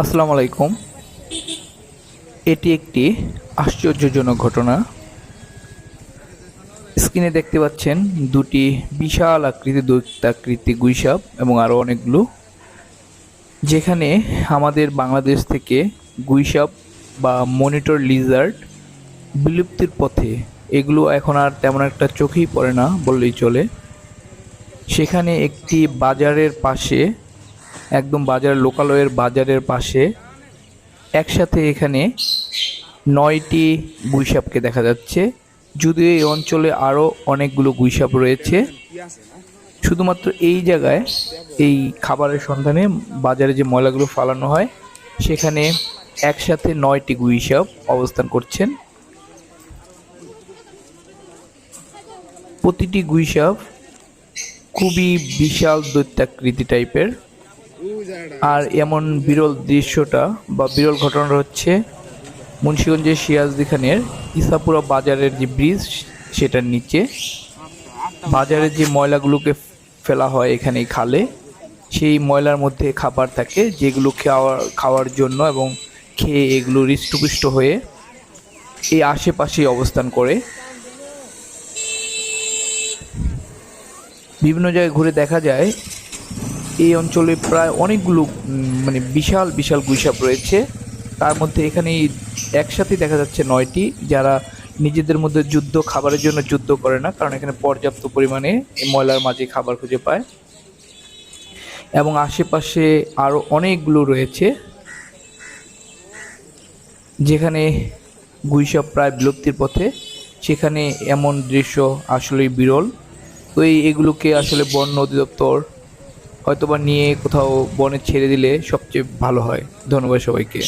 আসসালামু আলাইকুম। এটি একটি আশ্চর্যজনক ঘটনা। স্ক্রিনে দেখতে পাচ্ছেন দুটি বিশাল আকৃতি, দৈত্যাকৃতি গুইসাপ এবং আরও অনেকগুলো, যেখানে আমাদের বাংলাদেশ থেকে গুইসাপ বা মনিটর লিজার্ড বিলুপ্তির পথে, এগুলো এখন আর তেমন একটা চোখেই পড়ে না বললেই চলে। সেখানে একটি বাজারের পাশে একদম বাজার, লোকালয়ের বাজারের পাশে। একসাথে এখানে নয়টি গুইসাপকে দেখা যাচ্ছে। যদিও এই অঞ্চলে আরও অনেকগুলো গুইসাপ রয়েছে। শুধুমাত্র এই জায়গায় এই খাবারের সন্ধানে বাজারে যে ময়লাগুলো ফালানো হয়, সেখানে একসাথে নয়টি গুইসাপ অবস্থান করছেন। প্রতিটি গুইসাপ খুবই বিশাল দৈত্যাকৃতি টাইপের। আর এমন বিরল দৃশ্যটা বা বিরল ঘটনাটা হচ্ছে মুন্সিগঞ্জের সিরাজদি খানের ইসাপুরা বাজারের যে ব্রিজ, সেটার নিচে। বাজারের যে ময়লাগুলোকে ফেলা হয় এখানে খালে, সেই ময়লার মধ্যে খাবার থাকে, যেগুলো খাওয়ার খাওয়ার জন্য এবং খেয়ে এগুলো হৃষ্টপুষ্ট হয়ে এই আশেপাশেই অবস্থান করে। বিভিন্ন জায়গায় ঘুরে দেখা যায় এই অঞ্চলে প্রায় অনেকগুলো মানে বিশাল বিশাল গুইসাপ রয়েছে। তার মধ্যে এখানে একসাথে দেখা যাচ্ছে নয়টি, যারা নিজেদের মধ্যে যুদ্ধ, খাবারের জন্য যুদ্ধ করে না, কারণ এখানে পর্যাপ্ত পরিমাণে ময়লার মাঝে খাবার খুঁজে পায়। এবং আশেপাশে আরও অনেকগুলো রয়েছে, যেখানে গুইসাপ প্রায় বিলুপ্তির পথে। সেখানে এমন দৃশ্য আসলেই বিরল। তো এই, এগুলোকে আসলে বন অধিদপ্তর হয়তোবা নিয়ে কোথাও বনে ছেড়ে দিলে সবচেয়ে ভালো হয়। ধন্যবাদ সবাইকে।